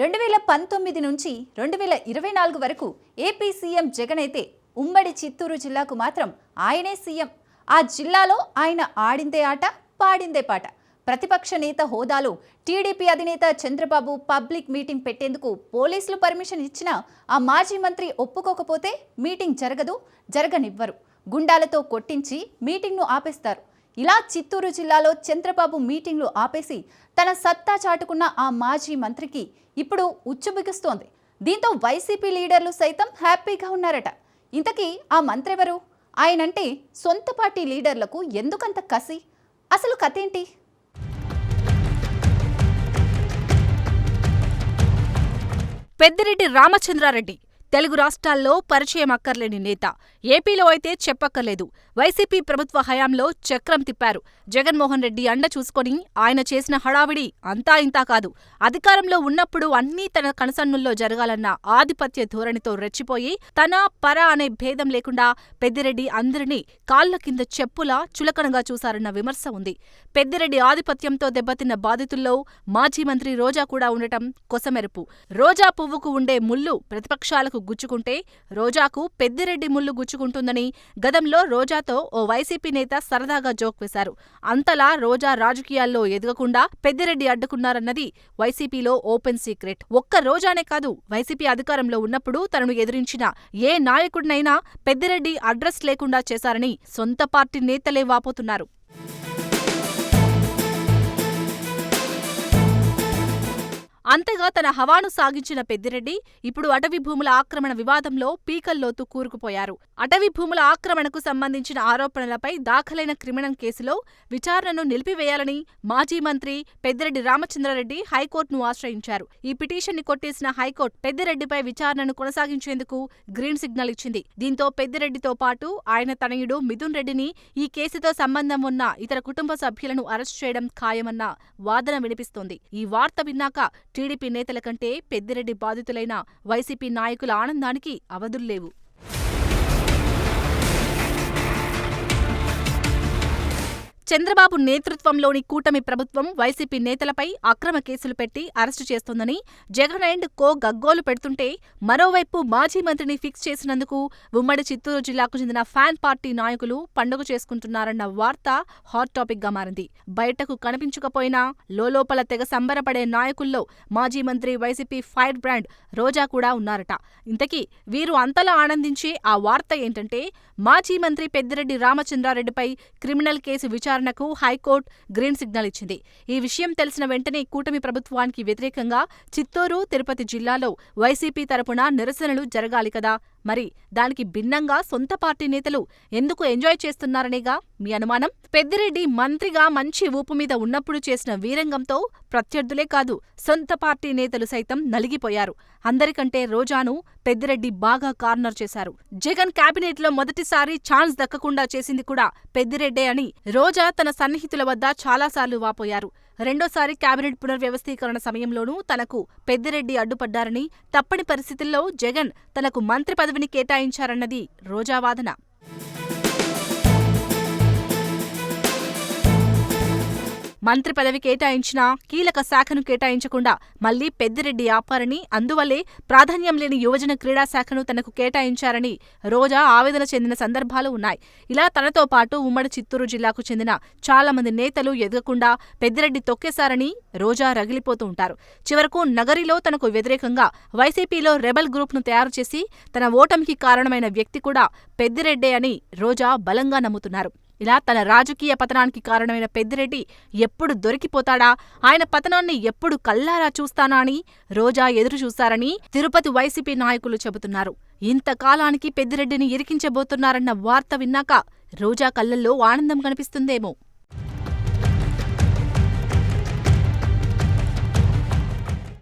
రెండు వేల పంతొమ్మిది నుంచి రెండు వేల ఇరవై నాలుగు వరకు ఏపీ సీఎం జగన్ అయితే ఉమ్మడి చిత్తూరు జిల్లాకు మాత్రం ఆయనే సీఎం. ఆ జిల్లాలో ఆయన ఆడిందే ఆట పాడిందే పాట. ప్రతిపక్ష నేత హోదాలో టీడీపీ అధినేత చంద్రబాబు పబ్లిక్ మీటింగ్ పెట్టేందుకు పోలీసులు పర్మిషన్ ఇచ్చినా ఆ మాజీ మంత్రి ఒప్పుకోకపోతే మీటింగ్ జరగదు జరగనివ్వరు. గుండాలతో కొట్టించి మీటింగ్ను ఆపేస్తారు. ఇలా చిత్తూరు జిల్లాలో చంద్రబాబు మీటింగ్లు ఆపేసి తన సత్తా చాటుకున్న ఆ మాజీ మంత్రికి ఇప్పుడు ఉచ్చుబిగుస్తోంది. దీంతో వైసీపీ లీడర్లు సైతం హ్యాపీగా ఉన్నారట. ఇంతకీ ఆ మంత్రి ఎవరు ఆయనంటే సొంత పార్టీ లీడర్లకు ఎందుకంత కసి? అసలు కథ ఏంటి పెద్దిరెడ్డి రామచంద్రారెడ్డి తెలుగు రాష్ట్రాల్లో పరిచయం అక్కర్లేని నేత. ఏపీలో అయితే చెప్పక్కర్లేదు. వైసీపీ ప్రభుత్వ హయాంలో చక్రం తిప్పారు. జగన్మోహన్ రెడ్డి అండ చూసుకొని ఆయన చేసిన హడావిడి అంతా ఇంతా కాదు. అధికారంలో ఉన్నప్పుడు అన్నీ తన కనసన్నుల్లో జరగాలన్న ఆధిపత్య ధోరణితో రెచ్చిపోయి తన పర అనే భేదం లేకుండా పెద్దిరెడ్డి అందరినీ కాళ్ళ కింద చెప్పులా చులకనగా చూశారన్న విమర్శ ఉంది. పెద్దిరెడ్డి ఆధిపత్యంతో దెబ్బతిన్న బాధితుల్లో మాజీ మంత్రి రోజా కూడా ఉండటం కొసమెరుపు. రోజా పువ్వుకు ఉండే ముళ్ళు ప్రతిపక్షాలకు గుచ్చుకుంటే రోజాకు పెద్దిరెడ్డి ముళ్ళు గుచ్చుకుంటుందని గతంలో రోజాతో ఓ వైసీపీ నేత సరదాగా జోక్ వేశారు. అంతలా రోజా రాజకీయాల్లో ఎదగకుండా పెద్దిరెడ్డి అడ్డుకున్నారన్నది వైసీపీలో ఓపెన్ సీక్రెట్. ఒక్క రోజానే కాదు వైసీపీ అధికారంలో ఉన్నప్పుడు తనను ఎదిరించిన ఏ నాయకుడినైనా పెద్దిరెడ్డి అడ్రస్ లేకుండా చేశారని సొంత పార్టీ నేతలే వాపోతున్నారు. అంతగా తన హవాను సాగించిన పెద్దిరెడ్డి ఇప్పుడు అటవీ భూముల ఆక్రమణ వివాదంలో పీకల్లోతు కూరుకుపోయారు. అటవీ భూముల ఆక్రమణకు సంబంధించిన ఆరోపణలపై దాఖలైన క్రిమినల్ కేసులో విచారణను నిలిపివేయాలని మాజీ మంత్రి పెద్దిరెడ్డి రామచంద్రారెడ్డి హైకోర్టును ఆశ్రయించారు. ఈ పిటిషన్ని కొట్టేసిన హైకోర్టు పెద్దిరెడ్డిపై విచారణను కొనసాగించేందుకు గ్రీన్ సిగ్నల్ ఇచ్చింది. దీంతో పెద్దిరెడ్డితో పాటు ఆయన తనయుడు మిథున్ రెడ్డిని ఈ కేసుతో సంబంధం ఉన్న ఇతర కుటుంబ సభ్యులను అరెస్టు చేయడం ఖాయమన్న వాదన వినిపిస్తోంది. ఈ వార్త విన్నాక టీడీపీ నేతల కంటే పెద్దిరెడ్డి బాధితులైన వైసీపీ నాయకుల ఆనందానికి అవధుల్లేవు చంద్రబాబు నేతృత్వంలోని కూటమి ప్రభుత్వం వైసీపీ నేతలపై అక్రమ కేసులు పెట్టి అరెస్టు చేస్తోందని జగన్ అండ్ కో గగ్గోలు పెడుతుంటే మరోవైపు మాజీ మంత్రిని ఫిక్స్ చేసినందుకు ఉమ్మడి చిత్తూరు జిల్లాకు చెందిన ఫ్యాన్ పార్టీ నాయకులు పండుగ చేసుకుంటున్నారన్న వార్త హాట్ టాపిక్గా మారింది. బయటకు కనిపించకపోయినా లోలోపల తెగ సంబరపడే నాయకుల్లో మాజీ మంత్రి వైసీపీ ఫైర్ బ్రాండ్ రోజా కూడా ఉన్నారట. ఇంతకీ వీరు అంతలా ఆనందించే ఆ వార్త ఏంటంటే మాజీ మంత్రి పెద్దిరెడ్డి రామచంద్రారెడ్డిపై క్రిమినల్ కేసు విచారణకు హైకోర్టు గ్రీన్ సిగ్నల్ ఇచ్చింది. ఈ విషయం తెలిసిన వెంటనే కూటమి ప్రభుత్వానికి వ్యతిరేకంగా చిత్తూరు తిరుపతి జిల్లాలో వైసీపీ తరపున నిరసనలు జరగాలి కదా మరి దానికి భిన్నంగా సొంత పార్టీ నేతలు ఎందుకు ఎంజాయ్ చేస్తున్నారనేగా మీ అనుమానం? పెద్దిరెడ్డి మంత్రిగా మంచి ఊపు మీద ఉన్నప్పుడు చేసిన వీరంగంతో ప్రత్యర్థులే కాదు సొంత పార్టీ నేతలు సైతం నలిగిపోయారు. అందరికంటే రోజాను పెద్దిరెడ్డి బాగా కార్నర్ చేశారు. జగన్ కేబినెట్లో మొదటిసారి ఛాన్స్ దక్కకుండా చేసింది కూడా పెద్దిరెడ్డే అని రోజా తన సన్నిహితుల వద్ద చాలాసార్లు వాపోయారు. రెండోసారి కేబినెట్ పునర్వ్యవస్థీకరణ సమయంలోనూ తనకు పెద్దిరెడ్డి అడ్డుపడ్డారని తప్పని పరిస్థితుల్లో జగన్ తనకు మంత్రి పదవిని కేటాయించారన్నది రోజా వాదన మంత్రి పదవి కేటాయించినా కీలక శాఖను కేటాయించకుండా మళ్ళీ పెద్దిరెడ్డి ఆపారని అందువల్లే ప్రాధాన్యం లేని యువజన క్రీడా శాఖను తనకు కేటాయించారని రోజా ఆవేదన చెందిన సందర్భాలు ఉన్నాయి. ఇలా తనతో పాటు ఉమ్మడి చిత్తూరు జిల్లాకు చెందిన చాలా మంది నేతలు ఎదగకుండా పెద్దిరెడ్డి తొక్కేశారని రోజా రగిలిపోతూ ఉంటారు. చివరకు నగరిలో తనకు వ్యతిరేకంగా వైసీపీలో రెబల్ గ్రూప్ను తయారు చేసి తన ఓటమికి కారణమైన వ్యక్తి కూడా పెద్దిరెడ్డే అని రోజా బలంగా నమ్ముతున్నారు. ఇలా తన రాజకీయ పతనానికి కారణమైన పెద్దిరెడ్డి ఎప్పుడు దొరికిపోతాడా? ఆయన పతనాన్ని ఎప్పుడు కల్లారా చూస్తానా అని రోజా ఎదురు చూశారని తిరుపతి వైసీపీ నాయకులు చెబుతున్నారు. ఇంతకాలానికి పెద్దిరెడ్డిని ఇరికించబోతున్నారన్న వార్త విన్నాక రోజా కళ్ళల్లో ఆనందం కనిపిస్తుందేమో.